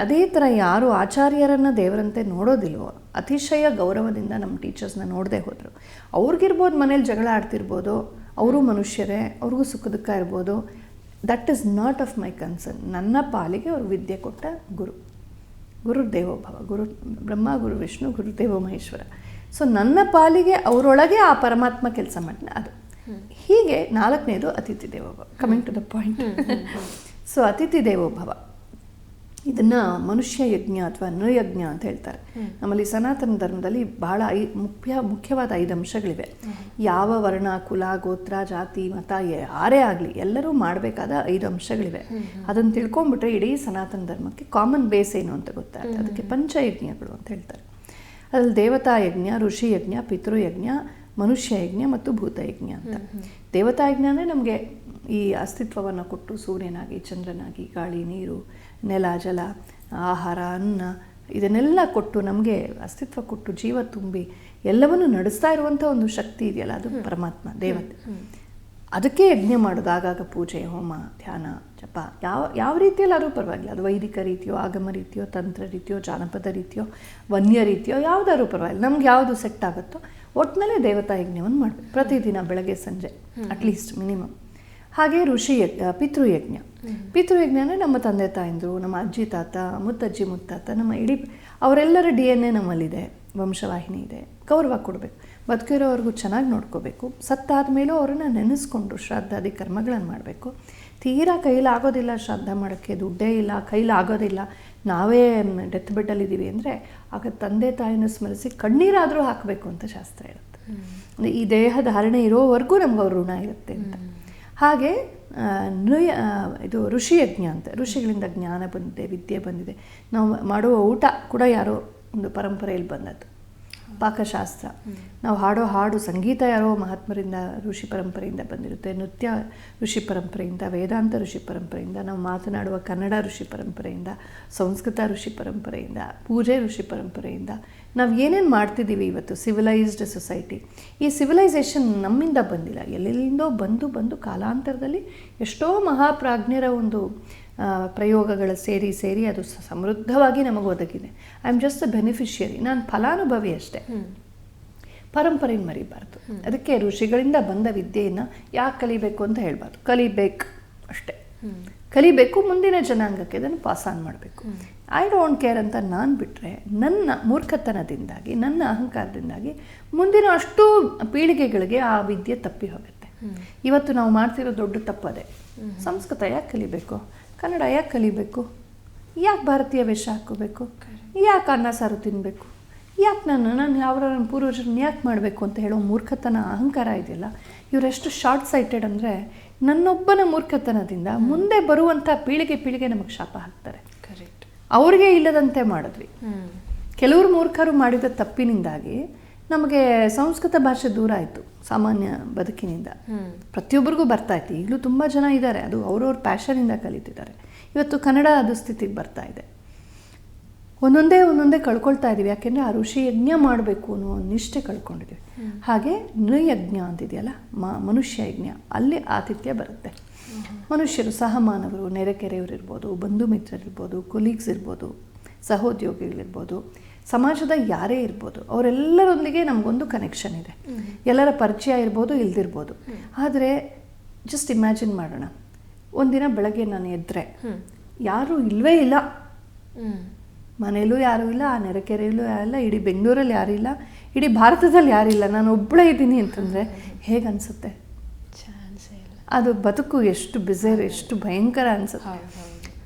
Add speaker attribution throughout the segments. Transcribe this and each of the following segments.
Speaker 1: ಅದೇ ಥರ ಯಾರು ಆಚಾರ್ಯರನ್ನು ದೇವರಂತೆ ನೋಡೋದಿಲ್ವೋ ಅತಿಶಯ ಗೌರವದಿಂದ ನಮ್ಮ ಟೀಚರ್ಸ್ನ ನೋಡದೆ ಹೋದರು. ಅವ್ರಿಗಿರ್ಬೋದು ಮನೇಲಿ ಜಗಳ ಆಡ್ತಿರ್ಬೋದು ಅವರು ಮನುಷ್ಯರೇ ಅವ್ರಿಗೂ ಸುಖ ದುಃಖ ಇರ್ಬೋದು. That is not of my concern ನನ್ನ ಪಾಲಿಗೆ ಅವರು ವಿದ್ಯೆ ಕೊಟ್ಟ ಗುರು. ಗುರು ದೇವೋಭವ ಗುರು ಬ್ರಹ್ಮ ಗುರು ವಿಷ್ಣು ಗುರು ದೇವೋ ಮಹೇಶ್ವರ. ಸೊ ನನ್ನ ಪಾಲಿಗೆ ಅವರೊಳಗೆ ಆ ಪರಮಾತ್ಮ ಕೆಲಸ ಮಾಡಿದ ಅದು. ಹೀಗೆ ನಾಲ್ಕನೇದು ಅತಿಥಿ ದೇವೋಭವ coming to the point so ಅತಿಥಿ ದೇವೋಭವ. ಇದನ್ನು ಮನುಷ್ಯ ಯಜ್ಞ ಅಥವಾ ನಯಜ್ಞ ಅಂತ ಹೇಳ್ತಾರೆ. ನಮ್ಮಲ್ಲಿ ಸನಾತನ ಧರ್ಮದಲ್ಲಿ ಬಹಳ ಐ ಮುಖ್ಯ ಮುಖ್ಯವಾದ ಐದು ಅಂಶಗಳಿವೆ. ಯಾವ ವರ್ಣ ಕುಲ ಗೋತ್ರ ಜಾತಿ ಮತ ಯಾರೇ ಆಗಲಿ ಎಲ್ಲರೂ ಮಾಡಬೇಕಾದ ಐದು ಅಂಶಗಳಿವೆ. ಅದನ್ನು ತಿಳ್ಕೊಂಬಿಟ್ರೆ ಇಡೀ ಸನಾತನ ಧರ್ಮಕ್ಕೆ ಕಾಮನ್ ಬೇಸ್ ಏನು ಅಂತ ಗೊತ್ತಾಗುತ್ತೆ ಅದಕ್ಕೆ ಪಂಚಯಜ್ಞಗಳು ಅಂತ ಹೇಳ್ತಾರೆ. ಅದ್ರಲ್ಲಿ ದೇವತಾ ಯಜ್ಞ ಋಷಿ ಯಜ್ಞ ಪಿತೃಯಜ್ಞ ಮನುಷ್ಯ ಯಜ್ಞ ಮತ್ತು ಭೂತಯಜ್ಞ ಅಂತ. ದೇವತಾ ಯಜ್ಞ ಅಂದರೆ ನಮಗೆ ಈ ಅಸ್ತಿತ್ವವನ್ನು ಕೊಟ್ಟು ಸೂರ್ಯನಾಗಿ ಚಂದ್ರನಾಗಿ ಗಾಳಿ ನೀರು ನೆಲ ಜಲ ಆಹಾರ ಅನ್ನ ಇದನ್ನೆಲ್ಲ ಕೊಟ್ಟು ನಮಗೆ ಅಸ್ತಿತ್ವ ಕೊಟ್ಟು ಜೀವ ತುಂಬಿ ಎಲ್ಲವನ್ನು ನಡೆಸ್ತಾ ಇರುವಂಥ ಒಂದು ಶಕ್ತಿ ಇದೆಯಲ್ಲ ಅದು ಪರಮಾತ್ಮ ದೇವತೆ. ಅದಕ್ಕೆ ಯಜ್ಞ ಮಾಡೋದು ಆಗಾಗ ಪೂಜೆ ಹೋಮ ಧ್ಯಾನ ಜಪ ಯಾವ ಯಾವ ರೀತಿಯಲ್ಲಾದರೂ ಪರವಾಗಿಲ್ಲ. ಅದು ವೈದಿಕ ರೀತಿಯೋ ಆಗಮ ರೀತಿಯೋ ತಂತ್ರ ರೀತಿಯೋ ಜಾನಪದ ರೀತಿಯೋ ವನ್ಯ ರೀತಿಯೋ ಯಾವುದಾದ್ರೂ ಪರವಾಗಿಲ್ಲ. ನಮ್ಗೆ ಯಾವುದು ಸೆಟ್ ಆಗುತ್ತೋ ಒಟ್ಟಿನಲ್ಲೇ ದೇವತಾ ಯಜ್ಞವನ್ನು ಮಾಡಬೇಕು. ಪ್ರತಿದಿನ ಬೆಳಗ್ಗೆ ಸಂಜೆ ಅಟ್ಲೀಸ್ಟ್ ಮಿನಿಮಮ್ ಹಾಗೆ ಋಷಿ ಯಜ್ಞ ಪಿತೃಯಜ್ಞ. ಪಿತೃಯಜ್ಞ ಅಂದರೆ ನಮ್ಮ ತಂದೆ ತಾಯಂದರು ನಮ್ಮ ಅಜ್ಜಿ ತಾತ ಮುತ್ತಜ್ಜಿ ಮುತ್ತಾತ ನಮ್ಮ ಇಡೀ ಅವರೆಲ್ಲರ ಡಿ ಎನ್ ಎ ನಮ್ಮಲ್ಲಿದೆ ವಂಶವಾಹಿನಿ ಇದೆ. ಗೌರವ ಕೊಡಬೇಕು. ಬದುಕಿರೋವ್ರಿಗೂ ಚೆನ್ನಾಗಿ ನೋಡ್ಕೋಬೇಕು. ಸತ್ತಾದ ಮೇಲೂ ಅವ್ರನ್ನ ನೆನೆಸ್ಕೊಂಡು ಶ್ರದ್ಧಾದಿ ಕರ್ಮಗಳನ್ನು ಮಾಡಬೇಕು. ತೀರಾ ಕೈಲಾಗೋದಿಲ್ಲ ಶ್ರಾದ್ದ ಮಾಡೋಕ್ಕೆ ದುಡ್ಡೇ ಇಲ್ಲ ಕೈಲಾಗೋದಿಲ್ಲ. ನಾವೇ ಡೆತ್ ಬೆಡ್ಡಲ್ಲಿದ್ದೀವಿ ಅಂದರೆ ಆಗ ತಂದೆ ತಾಯಿನ ಸ್ಮರಿಸಿ ಕಣ್ಣೀರಾದರೂ ಹಾಕಬೇಕು ಅಂತ ಶಾಸ್ತ್ರ ಇರುತ್ತೆ. ಈ ದೇಹ ಧಾರಣೆ ಇರೋವರೆಗೂ ನಮ್ಗೆ ಅವ್ರ ಋಣ ಇರುತ್ತೆ ಅಂತ. ಹಾಗೆ ನೃಯ ಇದು ಋಷಿಯಜ್ಞ ಅಂತ, ಋಷಿಗಳಿಂದ ಜ್ಞಾನ ಬಂದಿದೆ, ವಿದ್ಯೆ ಬಂದಿದೆ. ನಾವು ಮಾಡುವ ಊಟ ಕೂಡ ಯಾರೋ ಒಂದು ಪರಂಪರೆಯಲ್ಲಿ ಬಂದದ್ದು. ಪಾಕಶಾಸ್ತ್ರ. ನಾವು ಹಾಡೋ ಹಾಡು ಸಂಗೀತ ಯಾರೋ ಮಹಾತ್ಮರಿಂದ, ಋಷಿ ಪರಂಪರೆಯಿಂದ ಬಂದಿರುತ್ತೆ. ನೃತ್ಯ ಋಷಿ ಪರಂಪರೆಯಿಂದ, ವೇದಾಂತ ಋಷಿ ಪರಂಪರೆಯಿಂದ, ನಾವು ಮಾತನಾಡುವ ಕನ್ನಡ ಋಷಿ ಪರಂಪರೆಯಿಂದ, ಸಂಸ್ಕೃತ ಋಷಿ ಪರಂಪರೆಯಿಂದ, ಪೂಜೆ ಋಷಿ ಪರಂಪರೆಯಿಂದ ನಾವು ಏನೇನು ಮಾಡ್ತಿದ್ದೀವಿ ಇವತ್ತು ಸಿವಿಲೈಸ್ಡ್ ಸೊಸೈಟಿ ಈ ಸಿವಿಲೈಸೇಷನ್ ನಮ್ಮಿಂದ ಬಂದಿಲ್ಲ. ಎಲ್ಲೆಲ್ಲಿಂದೋ ಬಂದು ಬಂದು ಕಾಲಾಂತರದಲ್ಲಿ ಎಷ್ಟೋ ಮಹಾಪ್ರಾಜ್ಞರ ಒಂದು ಪ್ರಯೋಗಗಳ ಸೇರಿ ಸೇರಿ ಅದು ಸಮೃದ್ಧವಾಗಿ ನಮಗೆ ಒದಗಿದೆ. I am just a beneficiary ನಾನು ಫಲಾನುಭವಿ ಅಷ್ಟೇ. ಪರಂಪರೆನ ಮರಿಬಾರ್ದು. ಅದಕ್ಕೆ ಋಷಿಗಳಿಂದ ಬಂದ ವಿದ್ಯೆಯನ್ನು ಯಾಕೆ ಕಲಿಬೇಕು ಅಂತ ಹೇಳ್ಬಾರ್ದು. ಕಲಿಬೇಕು ಅಷ್ಟೇ. ಕಲಿಬೇಕು ಮುಂದಿನ ಜನಾಂಗಕ್ಕೆ ಅದನ್ನು ಪಾಸ್ ಆನ್ ಮಾಡಬೇಕು. ಐ ಡೋಂಟ್ ಕೇರ್ ಅಂತ ನಾನು ಬಿಟ್ಟರೆ ನನ್ನ ಮೂರ್ಖತನದಿಂದಾಗಿ ನನ್ನ ಅಹಂಕಾರದಿಂದಾಗಿ ಮುಂದಿನ ಅಷ್ಟು ಪೀಳಿಗೆಗಳಿಗೆ ಆ ವಿದ್ಯೆ ತಪ್ಪಿ ಹೋಗುತ್ತೆ. ಇವತ್ತು ನಾವು ಮಾಡ್ತಿರೋ ದೊಡ್ಡ ತಪ್ಪದೆ. ಸಂಸ್ಕೃತ ಯಾಕೆ ಕಲಿಬೇಕು? ಕನ್ನಡ ಯಾಕೆ ಕಲಿಬೇಕು? ಯಾಕೆ ಭಾರತೀಯ ವೇಷ ಹಾಕೋಬೇಕು ಯಾಕೆ ಅನ್ನ ಸಾರು ತಿನ್ನಬೇಕು ಯಾಕೆ ನಾನು ನಾನು ಯಾವ ನನ್ನ ಪೂರ್ವಜರನ್ನ ಯಾಕೆ ಮಾಡಬೇಕು ಅಂತ ಹೇಳೋ ಮೂರ್ಖತನ ಅಹಂಕಾರ ಇದೆಯಲ್ಲ? ಇವರೆಷ್ಟು ಶಾರ್ಟ್ ಸೈಟೆಡ್ ಅಂದರೆ ನನ್ನೊಬ್ಬನ ಮೂರ್ಖತನದಿಂದ ಮುಂದೆ ಬರುವಂಥ ಪೀಳಿಗೆ ಪೀಳಿಗೆ ನಮಗೆ ಶಾಪ ಹಾಕ್ತಾರೆ.
Speaker 2: ಕರೆಕ್ಟ್
Speaker 1: ಅವ್ರಿಗೆ ಇಲ್ಲದಂತೆ ಮಾಡಿದ್ವಿ. ಕೆಲವರು ಮೂರ್ಖರು ಮಾಡಿದ ತಪ್ಪಿನಿಂದಾಗಿ ನಮಗೆ ಸಂಸ್ಕೃತ ಭಾಷೆ ದೂರ ಆಯಿತು ಸಾಮಾನ್ಯ ಬದುಕಿನಿಂದ. ಪ್ರತಿಯೊಬ್ಬರಿಗೂ ಬರ್ತಾ ಇತ್ತು. ಈಗಲೂ ತುಂಬ ಜನ ಇದ್ದಾರೆ. ಅದು ಅವ್ರವ್ರ ಪ್ಯಾಷನಿಂದ ಕಲಿತಿದ್ದಾರೆ. ಇವತ್ತು ಕನ್ನಡ ಅದು ಸ್ಥಿತಿಗೆ ಬರ್ತಾ ಇದೆ. ಒಂದೊಂದೇ ಒಂದೊಂದೇ ಕಳ್ಕೊಳ್ತಾ ಇದ್ದೀವಿ ಯಾಕೆಂದರೆ ಆ ಋಷಿ ಯಜ್ಞ ಮಾಡಬೇಕು ಅನ್ನೋ ಒಂದು ನಿಷ್ಠೆ ಕಳ್ಕೊಂಡಿದ್ದೀವಿ ಹಾಗೆ ನೃಯಜ್ಞ ಅಂತಿದೆಯಲ್ಲ ಮ ಮನುಷ್ಯ ಯಜ್ಞ ಅಲ್ಲಿ ಆತಿಥ್ಯ ಬರುತ್ತೆ. ಮನುಷ್ಯರು ಸಹಮಾನವರು ನೆರೆಕೆರೆಯವರಿರ್ಬೋದು ಬಂಧು ಮಿತ್ರರಿರ್ಬೋದು ಕೊಲೀಗ್ಸ್ ಇರ್ಬೋದು ಸಹೋದ್ಯೋಗಿಗಳಿರ್ಬೋದು ಸಮಾಜದ ಯಾರೇ ಇರ್ಬೋದು ಅವರೆಲ್ಲರೊಂದಿಗೆ ನಮಗೊಂದು ಕನೆಕ್ಷನ್ ಇದೆ. ಎಲ್ಲರ ಪರಿಚಯ ಇರ್ಬೋದು ಇಲ್ದಿರ್ಬೋದು. ಆದರೆ ಜಸ್ಟ್ ಇಮ್ಯಾಜಿನ್ ಮಾಡೋಣ. ಒಂದಿನ ಬೆಳಗ್ಗೆ ನಾನು ಎದ್ದರೆ ಯಾರೂ ಇಲ್ವೇ ಇಲ್ಲ. ಮನೆಯಲ್ಲೂ ಯಾರೂ ಇಲ್ಲ ಆ ನೆರೆಕೆರೆಯಲ್ಲೂ ಯಾರಿಲ್ಲ ಇಡೀ ಬೆಂಗಳೂರಲ್ಲಿ ಯಾರಿಲ್ಲ ಇಡೀ ಭಾರತದಲ್ಲಿ ಯಾರಿಲ್ಲ ನಾನು ಒಬ್ಬಳೇ ಇದ್ದೀನಿ ಅಂತಂದರೆ ಹೇಗೆ ಅನಿಸುತ್ತೆ?
Speaker 2: ಇಲ್ಲ.
Speaker 1: ಅದು ಬದುಕು ಎಷ್ಟು ಬಿಸೇರ್ ಎಷ್ಟು ಭಯಂಕರ ಅನಿಸುತ್ತೆ.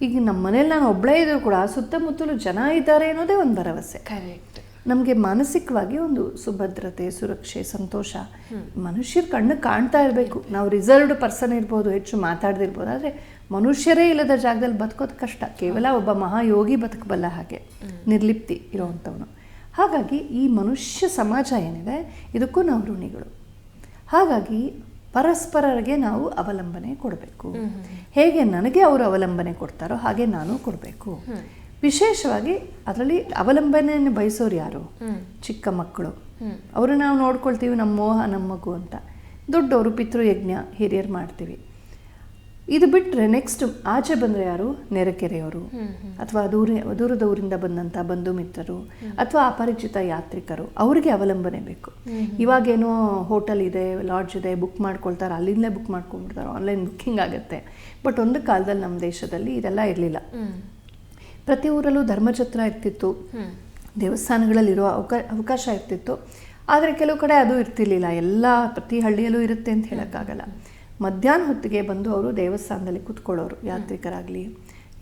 Speaker 1: ಈಗ ನಮ್ಮ ಮನೇಲಿ ನಾನು ಒಬ್ಬಳೇ ಇದ್ರೂ ಕೂಡ ಸುತ್ತಮುತ್ತಲು ಜನ ಇದ್ದಾರೆ ಅನ್ನೋದೇ ಒಂದು ಭರವಸೆ.
Speaker 2: ಕರೆಕ್ಟ್
Speaker 1: ನಮಗೆ ಮಾನಸಿಕವಾಗಿ ಒಂದು ಸುಭದ್ರತೆ ಸುರಕ್ಷೆ ಸಂತೋಷ ಮನುಷ್ಯರ ಕಣ್ಣು ಕಾಣ್ತಾ ಇರಬೇಕು. ನಾವು ರಿಸರ್ವ್ಡ್ ಪರ್ಸನ್ ಇರ್ಬೋದು ಹೆಚ್ಚು ಮಾತಾಡ್ದಿರ್ಬೋದು ಆದರೆ ಮನುಷ್ಯರೇ ಇಲ್ಲದ ಜಾಗದಲ್ಲಿ ಬದುಕೋದು ಕಷ್ಟ. ಕೇವಲ ಒಬ್ಬ ಮಹಾಯೋಗಿ ಬದುಕಬಲ್ಲ ಹಾಗೆ ನಿರ್ಲಿಪ್ತಿ ಇರೋವಂಥವನು. ಹಾಗಾಗಿ ಈ ಮನುಷ್ಯ ಸಮಾಜ ಏನಿದೆ ಇದಕ್ಕೂ ನಾವು ಋಣಿಗಳು ಹಾಗಾಗಿ ಪರಸ್ಪರರಿಗೆ ನಾವು ಅವಲಂಬನೆ ಕೊಡಬೇಕು. ಹೇಗೆ ನನಗೆ ಅವರು ಅವಲಂಬನೆ ಕೊಡ್ತಾರೋ ಹಾಗೆ ನಾನು ಕೊಡಬೇಕು. ವಿಶೇಷವಾಗಿ ಅದರಲ್ಲಿ ಅವಲಂಬನೆಯನ್ನು ಬಯಸೋರು ಯಾರು? ಚಿಕ್ಕ ಮಕ್ಕಳು. ಅವರು ನಾವು ನೋಡ್ಕೊಳ್ತೀವಿ ನಮ್ಮ ಮೋಹ ನಮ್ಮ ಮಗು ಅಂತ. ದೊಡ್ಡವರು ಪಿತೃಯಜ್ಞ ಹಿರಿಯರು ಮಾಡ್ತೀವಿ. ಇದು ಬಿಟ್ಟರೆ ನೆಕ್ಸ್ಟ್ ಆಚೆ ಬಂದರೆ ಯಾರು? ನೆರೆಕೆರೆಯವರು. ಅಥವಾ ದೂರ ದೂರದ ಊರಿಂದ ಬಂದಂಥ ಬಂಧು ಮಿತ್ರರು ಅಥವಾ ಅಪರಿಚಿತ ಯಾತ್ರಿಕರು ಅವರಿಗೆ ಅವಲಂಬನೆ ಬೇಕು. ಇವಾಗೇನೋ ಹೋಟೆಲ್ ಇದೆ ಲಾಡ್ಜ್ ಇದೆ ಬುಕ್ ಮಾಡ್ಕೊಳ್ತಾರೆ ಅಲ್ಲಿಂದಲೇ ಬುಕ್ ಮಾಡ್ಕೊಂಡ್ಬಿಡ್ತಾರೆ ಆನ್ಲೈನ್ ಬುಕ್ಕಿಂಗ್ ಆಗುತ್ತೆ. ಬಟ್ ಒಂದು ಕಾಲದಲ್ಲಿ ನಮ್ಮ ದೇಶದಲ್ಲಿ ಇದೆಲ್ಲ ಇರಲಿಲ್ಲ. ಪ್ರತಿ ಊರಲ್ಲೂ ಧರ್ಮಛತ್ರ ಇರ್ತಿತ್ತು. ದೇವಸ್ಥಾನಗಳಲ್ಲಿರೋ ಅವಕಾ ಅವಕಾಶ ಇರ್ತಿತ್ತು. ಆದರೆ ಕೆಲವು ಕಡೆ ಅದು ಇರ್ತಿರ್ಲಿಲ್ಲ. ಎಲ್ಲ ಪ್ರತಿ ಹಳ್ಳಿಯಲ್ಲೂ ಇರುತ್ತೆ ಅಂತ ಹೇಳೋಕ್ಕಾಗಲ್ಲ. ಮಧ್ಯಾಹ್ನ ಹೊತ್ತಿಗೆ ಬಂದು ಅವರು ದೇವಸ್ಥಾನದಲ್ಲಿ ಕೂತ್ಕೊಳ್ಳೋರು, ಯಾತ್ರಿಕರಾಗಲಿ,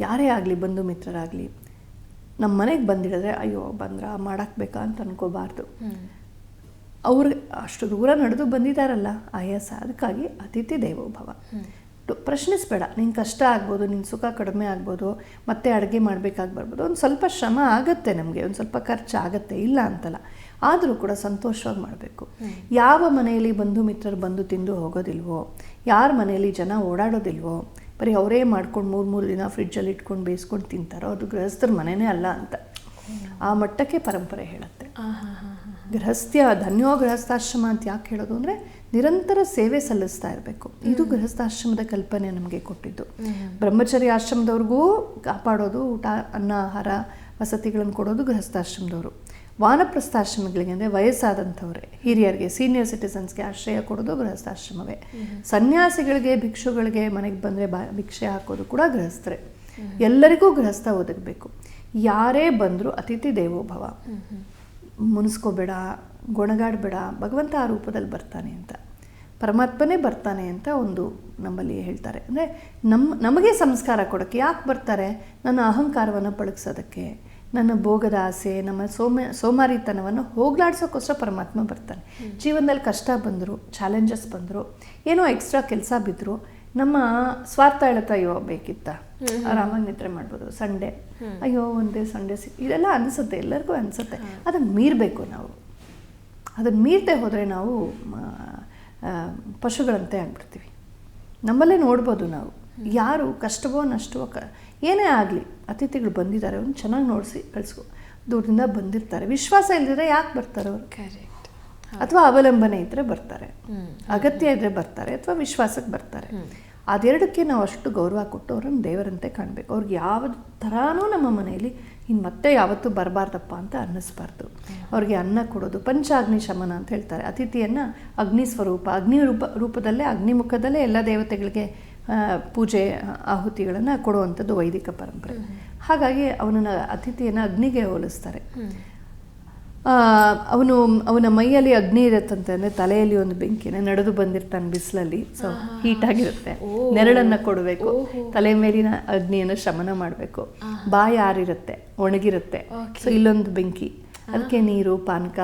Speaker 1: ಯಾರೇ ಆಗಲಿ, ಬಂಧು ಮಿತ್ರರಾಗಲಿ. ನಮ್ಮ ಮನೆಗೆ ಬಂದಿಡಿದ್ರೆ, ಅಯ್ಯೋ, ಬಂದ್ರ ಮಾಡಾಕ್ಬೇಕಾ ಅಂತ ಅನ್ಕೋಬಾರ್ದು. ಅವ್ರಿಗೆ ಅಷ್ಟು ದೂರ ನಡೆದು ಬಂದಿದ್ದಾರಲ್ಲ, ಆಯಾಸ. ಅದಕ್ಕಾಗಿ ಅತಿಥಿ ದೇವೋಭವ. ಪ್ರಶ್ನಿಸಬೇಡ. ನಿಂಗೆ ಕಷ್ಟ ಆಗ್ಬೋದು ನಿನ್ನ ಸುಖ ಕಡಿಮೆ ಆಗ್ಬೋದು, ಮತ್ತೆ ಅಡುಗೆ ಮಾಡಬೇಕಾಗಿ ಬರ್ಬೋದು. ಒಂದು ಸ್ವಲ್ಪ ಶ್ರಮ ಆಗುತ್ತೆ ನಮಗೆ, ಒಂದು ಸ್ವಲ್ಪ ಖರ್ಚು ಆಗುತ್ತೆ, ಇಲ್ಲ ಅಂತಲ್ಲ. ಆದರೂ ಕೂಡ ಸಂತೋಷವಾಗಿ ಮಾಡಬೇಕು. ಯಾವ ಮನೆಯಲ್ಲಿ ಬಂಧು ಮಿತ್ರರು ಬಂದು ತಿಂದು ಹೋಗೋದಿಲ್ವೋ ಯಾರ ಮನೆಯಲ್ಲಿ ಜನ ಓಡಾಡೋದಿಲ್ವೋ ಬರೀ ಅವರೇ ಮಾಡ್ಕೊಂಡು ಮೂರು ಮೂರು ದಿನ ಫ್ರಿಡ್ಜಲ್ಲಿ ಇಟ್ಕೊಂಡು ಬೇಯಿಸ್ಕೊಂಡು ತಿಂತಾರೋ ಅದು ಗೃಹಸ್ಥರ ಮನೆಯೇ ಅಲ್ಲ ಅಂತ. ಆ ಮಟ್ಟಕ್ಕೆ ಪರಂಪರೆ ಹೇಳುತ್ತೆ. ಗೃಹಸ್ಥ್ಯ ಧನ್ಯೋ ಗೃಹಸ್ಥಾಶ್ರಮ ಅಂತ ಯಾಕೆ ಹೇಳೋದು ಅಂದರೆ ನಿರಂತರ ಸೇವೆ ಸಲ್ಲಿಸ್ತಾ ಇರಬೇಕು. ಇದು ಗೃಹಸ್ಥಾಶ್ರಮದ ಕಲ್ಪನೆ ನಮಗೆ ಕೊಟ್ಟಿದ್ದು. ಬ್ರಹ್ಮಚರ್ಯ ಆಶ್ರಮದವ್ರಿಗೂ ಕಾಪಾಡೋದು ಊಟ ಅನ್ನ ಆಹಾರ ವಸತಿಗಳನ್ನು ಕೊಡೋದು ಗೃಹಸ್ಥಾಶ್ರಮದವರು. ವಾನಪ್ರಸ್ಥಾಶ್ರಮಗಳಿಗೆ ಅಂದರೆ ವಯಸ್ಸಾದಂಥವ್ರೆ ಹಿರಿಯರಿಗೆ ಸೀನಿಯರ್ ಸಿಟಿಸನ್ಸ್ಗೆ ಆಶ್ರಯ ಕೊಡೋದು ಗೃಹಸ್ಥಾಶ್ರಮವೇ. ಸನ್ಯಾಸಿಗಳಿಗೆ ಭಿಕ್ಷುಗಳಿಗೆ ಮನೆಗೆ ಬಂದರೆ ಬಾ ಭಿಕ್ಷೆ ಹಾಕೋದು ಕೂಡ ಗೃಹಸ್ಥರೇ. ಎಲ್ಲರಿಗೂ ಗೃಹಸ್ಥ ಒದಗಬೇಕು. ಯಾರೇ ಬಂದರೂ ಅತಿಥಿ ದೇವೋಭವ. ಮುನಿಸ್ಕೋಬೇಡ ಗೊಣಗಾಡಬೇಡ ಭಗವಂತ ಆ ರೂಪದಲ್ಲಿ ಬರ್ತಾನೆ ಅಂತ. ಪರಮಾತ್ಮನೇ ಬರ್ತಾನೆ ಅಂತ ಒಂದು ನಮ್ಮಲ್ಲಿ ಹೇಳ್ತಾರೆ. ಅಂದರೆ ನಮ್ಮ ನಮಗೆ ಸಂಸ್ಕಾರ ಕೊಡೋಕ್ಕೆ ಯಾಕೆ ಬರ್ತಾರೆ? ನನ್ನ ಅಹಂಕಾರವನ್ನು ಪಳಗಿಸೋದಕ್ಕೆ. ನನ್ನ ಭೋಗದ ಆಸೆ ನಮ್ಮ ಸೋಮ ಸೋಮಾರಿತನವನ್ನು ಹೋಗ್ಲಾಡ್ಸೋಕ್ಕೋಸ್ಕರ ಪರಮಾತ್ಮ ಬರ್ತಾನೆ. ಜೀವನದಲ್ಲಿ ಕಷ್ಟ ಬಂದರು ಚಾಲೆಂಜಸ್ ಬಂದರು ಏನೋ ಎಕ್ಸ್ಟ್ರಾ ಕೆಲಸ ಬಿದ್ದರು ನಮ್ಮ ಸ್ವಾರ್ಥ ಹೇಳ್ತಾ ಅಯ್ಯೋ ಬೇಕಿತ್ತ? ಆರಾಮಾಗಿ ನಿದ್ರೆ ಮಾಡ್ಬೋದು. ಸಂಡೇ. ಅಯ್ಯೋ ಒಂದೇ ಸಂಡೇ ಸಿ ಇದೆಲ್ಲ ಅನಿಸುತ್ತೆ ಎಲ್ಲರಿಗೂ ಅನಿಸುತ್ತೆ. ಅದನ್ನು ಮೀರಬೇಕು ನಾವು. ಅದನ್ನು ಮೀರದೆ ಹೋದರೆ ನಾವು ಪಶುಗಳಂತೆ ಆಗ್ಬಿಡ್ತೀವಿ. ನಮ್ಮಲ್ಲೇ ನೋಡ್ಬೋದು ನಾವು. ಯಾರು ಕಷ್ಟವೋ ನಷ್ಟವೋ ಕ ಏನೇ ಆಗಲಿ ಅತಿಥಿಗಳು ಬಂದಿದ್ದಾರೆ ಅವ್ರನ್ನ ಚೆನ್ನಾಗಿ ನೋಡಿಸಿ ಕಳಿಸ್ಕೊ ದೂರದಿಂದ ಬಂದಿರ್ತಾರೆ. ವಿಶ್ವಾಸ ಇಲ್ದಿದ್ರೆ ಯಾಕೆ ಬರ್ತಾರೆ ಅವರು?
Speaker 2: ಕರೆಕ್ಟ್
Speaker 1: ಅಥವಾ ಅವಲಂಬನೆ ಇದ್ದರೆ ಬರ್ತಾರೆ. ಅಗತ್ಯ ಇದ್ದರೆ ಬರ್ತಾರೆ ಅಥವಾ ವಿಶ್ವಾಸಕ್ಕೆ ಬರ್ತಾರೆ. ಅದೆರಡಕ್ಕೆ ನಾವು ಅಷ್ಟು ಗೌರವ ಕೊಟ್ಟು ಅವ್ರನ್ನ ದೇವರಂತೆ ಕಾಣಬೇಕು. ಅವ್ರಿಗೆ ಯಾವ ಥರನೂ ನಮ್ಮ ಮನೆಯಲ್ಲಿ ಇನ್ನು ಮತ್ತೆ ಯಾವತ್ತೂ ಬರಬಾರ್ದಪ್ಪ ಅಂತ ಅನ್ನಿಸ್ಬಾರ್ದು. ಅವ್ರಿಗೆ ಅನ್ನ ಕೊಡೋದು ಪಂಚಾಗ್ನಿ ಶಮನ ಅಂತ ಹೇಳ್ತಾರೆ. ಅತಿಥಿಯನ್ನು ಅಗ್ನಿ ಸ್ವರೂಪ ಅಗ್ನಿ ರೂಪ ರೂಪದಲ್ಲೇ ಅಗ್ನಿಮುಖದಲ್ಲೇ ಎಲ್ಲ ದೇವತೆಗಳಿಗೆ ಪೂಜೆ ಆಹುತಿಗಳನ್ನು ಕೊಡುವಂಥದ್ದು ವೈದಿಕ ಪರಂಪರೆ. ಹಾಗಾಗಿ ಅವನನ್ನು ಅತಿಥಿಯನ್ನು ಅಗ್ನಿಗೆ ಹೋಲಿಸ್ತಾರೆ. ಅವನು ಅವನ ಮೈಯಲ್ಲಿ ಅಗ್ನಿ ಇರುತ್ತಂತೆ ಅಂದರೆ ತಲೆಯಲ್ಲಿ ಒಂದು ಬೆಂಕಿನ ನಡೆದು ಬಂದಿರ್ತಾನೆ ಬಿಸಿಲಲ್ಲಿ. ಸೊ ಹೀಟ್ ಆಗಿರುತ್ತೆ. ನೆರಳನ್ನು ಕೊಡಬೇಕು. ತಲೆ ಮೇಲಿನ ಅಗ್ನಿಯನ್ನು ಶಮನ ಮಾಡಬೇಕು. ಬಾಯಿ ಆರಿರುತ್ತೆ ಒಣಗಿರುತ್ತೆ. ಸೊ ಇಲ್ಲೊಂದು ಬೆಂಕಿ. ಅದಕ್ಕೆ ನೀರು ಪಾನಕ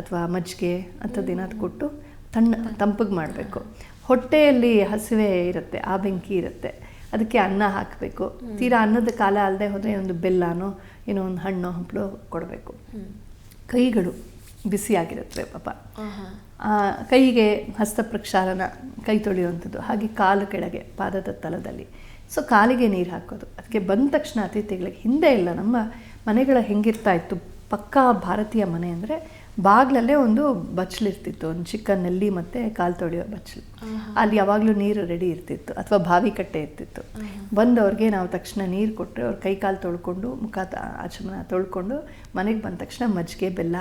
Speaker 1: ಅಥವಾ ಮಜ್ಜಿಗೆ ಅಂಥದ್ದೇನಾದ್ರು ಕೊಟ್ಟು ತಣ್ಣ ತಂಪಗೆ ಮಾಡಬೇಕು. ಹೊಟ್ಟೆಯಲ್ಲಿ ಹಸಿವೆ ಇರುತ್ತೆ ಆ ಬೆಂಕಿ ಇರುತ್ತೆ. ಅದಕ್ಕೆ ಅನ್ನ ಹಾಕಬೇಕು. ತೀರಾ ಅನ್ನದ ಕಾಲ ಅಲ್ಲದೆ ಹೋದರೆ ಒಂದು ಬೆಲ್ಲನೋ ಏನೋ ಒಂದು ಹಣ್ಣು ಹಂಪಲು ಕೊಡಬೇಕು. ಕೈಗಳು ಬಿಸಿಯಾಗಿರುತ್ತೆ ಪಾಪ. ಆ, ಕೈಗೆ ಹಸ್ತ ಪ್ರಕ್ಷಾಲನ ಕೈ ತೊಳೆಯುವಂಥದ್ದು ಹಾಗೆ ಕಾಲು ಕೆಳಗೆ ಪಾದದ ತಲದಲ್ಲಿ. ಸೊ ಕಾಲಿಗೆ ನೀರು ಹಾಕೋದು. ಅದಕ್ಕೆ ಬಂದ ತಕ್ಷಣ ಅತಿಥಿಗಳಿಗೆ ಹಿಂದೆ ಇಲ್ಲ ನಮ್ಮ ಮನೆಗಳ ಹೆಂಗಿರ್ತಾ ಇತ್ತು ಪಕ್ಕಾ ಭಾರತೀಯ ಮನೆ ಅಂದರೆ ಬಾಗ್ಲಲ್ಲೇ ಒಂದು ಬಚ್ಚಲಿರ್ತಿತ್ತು ಒಂದು ಚಿಕ್ಕ ನಲ್ಲಿ ಮತ್ತು ಕಾಲು ತೊಳೆಯೋ ಬಚ್ಚಲು. ಅಲ್ಲಿ ಯಾವಾಗಲೂ ನೀರು ರೆಡಿ ಇರ್ತಿತ್ತು ಅಥವಾ ಬಾವಿ ಕಟ್ಟೆ ಇರ್ತಿತ್ತು. ಬಂದವ್ರಿಗೆ ನಾವು ತಕ್ಷಣ ನೀರು ಕೊಟ್ಟರೆ ಅವ್ರು ಕೈ ಕಾಲು ತೊಳ್ಕೊಂಡು ಮುಖ ತ- ಆಚಮನ ತೊಳ್ಕೊಂಡು ಮನೆಗೆ ಬಂದ ತಕ್ಷಣ ಮಜ್ಜಿಗೆ ಬೆಲ್ಲ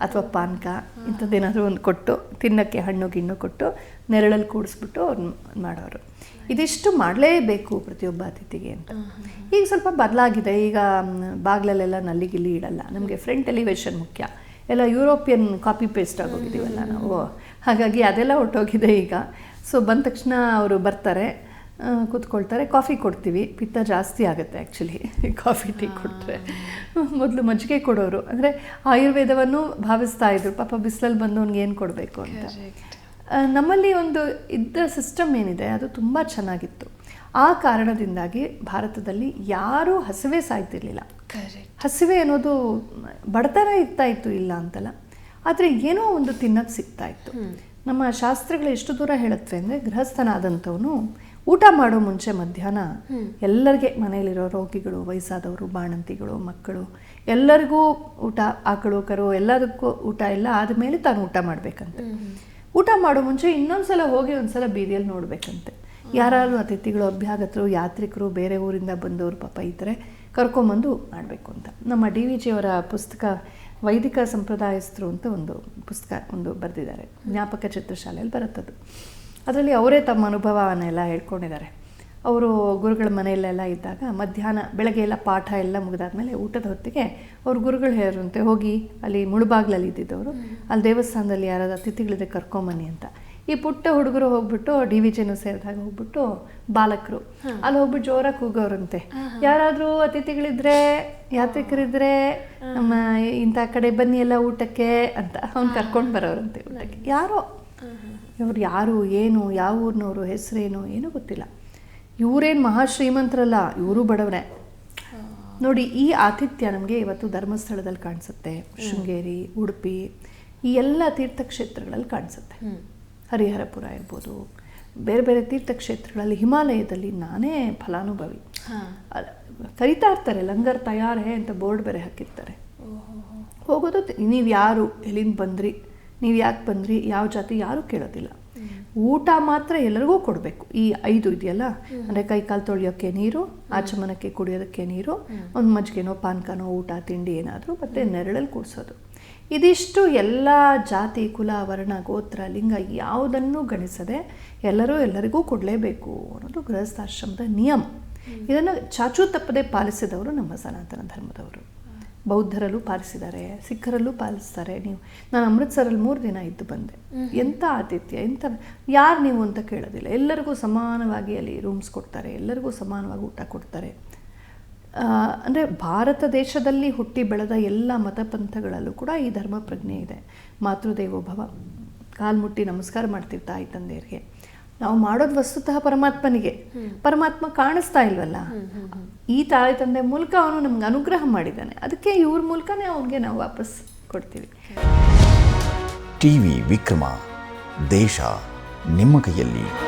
Speaker 1: ಅಥವಾ ಪಾನಕ ಇಂಥದ್ದೇನಾದರೂ ಒಂದು ಕೊಟ್ಟು ತಿನ್ನಕ್ಕೆ ಹಣ್ಣು ಗಿಣ್ಣು ಕೊಟ್ಟು ನೆರಳಲ್ಲಿ ಕೂಡಿಸ್ಬಿಟ್ಟು ಅವ್ರು ಮಾಡೋರು. ಇದಿಷ್ಟು ಮಾಡಲೇಬೇಕು ಪ್ರತಿಯೊಬ್ಬ ಅತಿಥಿಗೆ ಅಂತ. ಈಗ ಸ್ವಲ್ಪ ಬದಲಾಗಿದೆ. ಈಗ ಬಾಗ್ಲಲ್ಲೆಲ್ಲ ನಲ್ಲಿ ಗಿಲ್ಲಿ ಇಡಲ್ಲ. ನಮಗೆ ಫ್ರಂಟ್ ಎಲಿವೇಶನ್ ಮುಖ್ಯ. ಎಲ್ಲ ಯುರೋಪಿಯನ್ ಕಾಪಿ ಪೇಸ್ಟ್ ಆಗೋಗಿದ್ದೀವಲ್ಲ ನಾವು. ಹಾಗಾಗಿ ಅದೆಲ್ಲ ಹೊಟ್ಟೋಗಿದೆ ಈಗ. ಸೊ ಬಂದ ತಕ್ಷಣ ಅವರು ಬರ್ತಾರೆ. ಕೂತ್ಕೊಳ್ತಾರೆ. ಕಾಫಿ ಕೊಡ್ತೀವಿ. ಪಿತ್ತ ಜಾಸ್ತಿ ಆಗುತ್ತೆ ಆ್ಯಕ್ಚುಲಿ ಕಾಫಿ ಟೀ ಕೊಟ್ಟರೆ ಮೊದಲು ಮಜ್ಜಿಗೆ ಕೊಡೋರು. ಅಂದರೆ ಆಯುರ್ವೇದವನ್ನು ಭಾವಿಸ್ತಾ ಇದ್ರು. ಪಾಪ ಬಿಸಿಲಲ್ಲಿ ಬಂದು ಅವ್ನಿಗೆ ಏನು ಕೊಡಬೇಕು ಅಂತ. ನಮ್ಮಲ್ಲಿ ಒಂದು ಇದ್ದ ಸಿಸ್ಟಮ್ ಏನಿದೆ ಅದು ತುಂಬ ಚೆನ್ನಾಗಿತ್ತು. ಆ ಕಾರಣದಿಂದಾಗಿ ಭಾರತದಲ್ಲಿ ಯಾರೂ ಹಸಿವೆ ಸಾಯ್ತಿರ್ಲಿಲ್ಲ. ಹಸಿವೆ ಅನ್ನೋದು ಬಡತನ ಇರ್ತಾ ಇತ್ತು ಇಲ್ಲ ಅಂತಲ್ಲ. ಆದರೆ ಏನೋ ಒಂದು ತಿನ್ನಕ್ಕೆ ಸಿಗ್ತಾ ಇತ್ತು. ನಮ್ಮ ಶಾಸ್ತ್ರಗಳು ಎಷ್ಟು ದೂರ ಹೇಳುತ್ತವೆ ಅಂದರೆ ಗೃಹಸ್ಥನಾದಂಥವನು ಊಟ ಮಾಡೋ ಮುಂಚೆ ಮಧ್ಯಾಹ್ನ ಎಲ್ಲರಿಗೆ ಮನೆಯಲ್ಲಿರೋ ರೋಗಿಗಳು ವಯಸ್ಸಾದವರು ಬಾಣಂತಿಗಳು ಮಕ್ಕಳು ಎಲ್ಲರಿಗೂ ಊಟ ಆಕಳು ಕರು ಎಲ್ಲದಕ್ಕೂ ಊಟ ಎಲ್ಲ ಆದಮೇಲೆ ತಾನು ಊಟ ಮಾಡಬೇಕಂತೆ. ಊಟ ಮಾಡೋ ಮುಂಚೆ ಇನ್ನೊಂದ್ಸಲ ಹೋಗಿ ಒಂದ್ಸಲ ಬೀದಿಯಲ್ಲಿ ನೋಡಬೇಕಂತೆ. ಯಾರು ಅತಿಥಿಗಳು ಅಭ್ಯಾಗತರು ಯಾತ್ರಿಕರು ಬೇರೆ ಊರಿಂದ ಬಂದವರು ಪಾಪ ಇದ್ದರೆ ಕರ್ಕೊಂಬಂದು ಮಾಡಬೇಕು ಅಂತ. ನಮ್ಮ ಡಿ ವಿ ಜಿಯವರ ಪುಸ್ತಕ ವೈದಿಕ ಸಂಪ್ರದಾಯಸ್ಥರು ಅಂತ ಒಂದು ಪುಸ್ತಕ ಒಂದು ಬರೆದಿದ್ದಾರೆ. ಜ್ಞಾಪಕ ಚಿತ್ರಶಾಲೆಯಲ್ಲಿ ಬರುತ್ತದು. ಅದರಲ್ಲಿ ಅವರೇ ತಮ್ಮ ಅನುಭವವನ್ನೆಲ್ಲ ಹೇಳ್ಕೊಂಡಿದ್ದಾರೆ. ಅವರು ಗುರುಗಳ ಮನೆಯಲ್ಲೆಲ್ಲ ಇದ್ದಾಗ ಮಧ್ಯಾಹ್ನ ಬೆಳಗ್ಗೆ ಎಲ್ಲ ಪಾಠ ಎಲ್ಲ ಮುಗಿದಾದ್ಮೇಲೆ ಊಟದ ಹೊತ್ತಿಗೆ ಅವ್ರ ಗುರುಗಳು ಹೇಳರಂತೆ ಹೋಗಿ ಅಲ್ಲಿ ಮುಳುಬಾಗ್ಲಲ್ಲಿ ಇದ್ದಿದ್ದವರು, ಅಲ್ಲಿ ದೇವಸ್ಥಾನದಲ್ಲಿ ಯಾರಾದ ಅತಿಥಿಗಳಿದ್ರೆ ಕರ್ಕೊಂಬನ್ನಿ ಅಂತ. ಈ ಪುಟ್ಟ ಹುಡುಗರು ಹೋಗ್ಬಿಟ್ಟು ಡಿ ವಿ ಜಿನೂ ಸೇರಿದಾಗ ಹೋಗ್ಬಿಟ್ಟು ಬಾಲಕರು. ಅಲ್ಲಿ ಹೋಗ್ಬಿಟ್ಟು ಜೋರಾಗಿ ಕೂಗೋರಂತೆ. ಯಾರಾದರೂ ಅತಿಥಿಗಳಿದ್ರೆ ಯಾತ್ರಿಕರಿದ್ರೆ ನಮ್ಮ ಇಂಥ ಕಡೆ ಬನ್ನಿ ಎಲ್ಲ ಊಟಕ್ಕೆ ಅಂತ ಅವ್ನು ಕರ್ಕೊಂಡು ಬರೋರಂತೆ ಊಟಕ್ಕೆ. ಯಾರೋ. ಇವ್ರು ಯಾರು ಏನು ಯಾವ ಊರಿನವರು ಹೆಸರೇನು ಏನೂ ಗೊತ್ತಿಲ್ಲ. ಇವರೇನು ಮಹಾ ಶ್ರೀಮಂತರಲ್ಲ ಇವರು ಬಡವರೇ. ನೋಡಿ ಈ ಆತಿಥ್ಯ ನಮಗೆ ಇವತ್ತು ಧರ್ಮಸ್ಥಳದಲ್ಲಿ ಕಾಣಿಸುತ್ತೆ. ಶೃಂಗೇರಿ ಉಡುಪಿ ಈ ಎಲ್ಲ ತೀರ್ಥಕ್ಷೇತ್ರಗಳಲ್ಲಿ ಕಾಣಿಸುತ್ತೆ. ಹರಿಹರಪುರ ಇರ್ಬೋದು. ಬೇರೆ ಬೇರೆ ತೀರ್ಥಕ್ಷೇತ್ರಗಳಲ್ಲಿ ಹಿಮಾಲಯದಲ್ಲಿ ನಾನೇ ಫಲಾನುಭವಿ. ಕರಿತಾ ಇರ್ತಾರೆ ಲಂಗರ್ ತಯಾರೇ ಅಂತ ಬೋರ್ಡ್ ಬೇರೆ ಹಾಕಿರ್ತಾರೆ. ಹೋಗೋದು ನೀವು ಯಾರು ಎಲ್ಲಿಂದ ಬಂದ್ರಿ ನೀವು ಯಾಕೆ ಬಂದ್ರಿ ಯಾವ ಜಾತಿ ಯಾರೂ ಕೇಳೋದಿಲ್ಲ. ಊಟ ಮಾತ್ರ ಎಲ್ಲರಿಗೂ ಕೊಡಬೇಕು. ಈ ಐದು ಇದೆಯಲ್ಲ ಅಂದರೆ ಕೈ ಕಾಲು ತೊಳೆಯೋಕ್ಕೆ ನೀರು ಆಚಮನಕ್ಕೆ ಕುಡಿಯೋದಕ್ಕೆ ನೀರು ಒಂದು ಮಜ್ಜಿಗೆನೋ ಪಾನಕನೋ ಊಟ ತಿಂಡಿ ಏನಾದರೂ ಮತ್ತು ನೆರಳಲ್ಲಿ ಕೂಡಿಸೋದು. ಇದಿಷ್ಟು ಎಲ್ಲ ಜಾತಿ ಕುಲ ವರ್ಣ ಗೋತ್ರ ಲಿಂಗ ಯಾವುದನ್ನು ಗಣಿಸದೆ ಎಲ್ಲರೂ ಎಲ್ಲರಿಗೂ ಕೊಡಲೇಬೇಕು ಅನ್ನೋದು ಗೃಹಸ್ಥಾಶ್ರಮದ ನಿಯಮ. ಇದನ್ನು ಚಾಚೂ ತಪ್ಪದೆ ಪಾಲಿಸಿದವರು ನಮ್ಮ ಸನಾತನ ಧರ್ಮದವರು. ಬೌದ್ಧರಲ್ಲೂ ಪಾಲಿಸಿದ್ದಾರೆ ಸಿಖ್ಖರಲ್ಲೂ ಪಾಲಿಸ್ತಾರೆ. ನೀವು ನಾನು ಅಮೃತ್ಸರಲ್ಲಿ ಮೂರು ದಿನ ಇದ್ದು ಬಂದೆ. ಎಂಥ ಆತಿಥ್ಯ ಎಂಥ ಯಾರು ನೀವು ಅಂತ ಕೇಳೋದಿಲ್ಲ. ಎಲ್ಲರಿಗೂ ಸಮಾನವಾಗಿ ಅಲ್ಲಿ ರೂಮ್ಸ್ ಕೊಡ್ತಾರೆ ಎಲ್ಲರಿಗೂ ಸಮಾನವಾಗಿ ಊಟ ಕೊಡ್ತಾರೆ. ಅಂದರೆ ಭಾರತ ದೇಶದಲ್ಲಿ ಹುಟ್ಟಿ ಬೆಳೆದ ಎಲ್ಲ ಮತಪಂಥಗಳಲ್ಲೂ ಕೂಡ ಈ ಧರ್ಮ ಪ್ರಜ್ಞೆ ಇದೆ ಮಾತೃದೇವೋಭವ ಕಾಲ್ಮುಟ್ಟಿ ನಮಸ್ಕಾರ ಮಾಡ್ತೀವಿ ತಾಯಿ ತಂದೆಯರಿಗೆ. ನಾವು ಮಾಡೋದು ವಸ್ತುತಃ ಪರಮಾತ್ಮನಿಗೆ. ಪರಮಾತ್ಮ ಕಾಣಿಸ್ತಾ ಇಲ್ವಲ್ಲ? ಈ ತಾಯಿ ತಂದೆ ಮೂಲಕ ಅವನು ನಮ್ಗೆ ಅನುಗ್ರಹ ಮಾಡಿದ್ದಾನೆ. ಅದಕ್ಕೆ ಇವ್ರ ಮೂಲಕನೇ ಅವನಿಗೆ ನಾವು ವಾಪಸ್ ಕೊಡ್ತೀವಿ.
Speaker 3: ಟಿವಿ ವಿಕ್ರಮ. ದೇಶ ನಿಮ್ಮ ಕೈಯಲ್ಲಿ.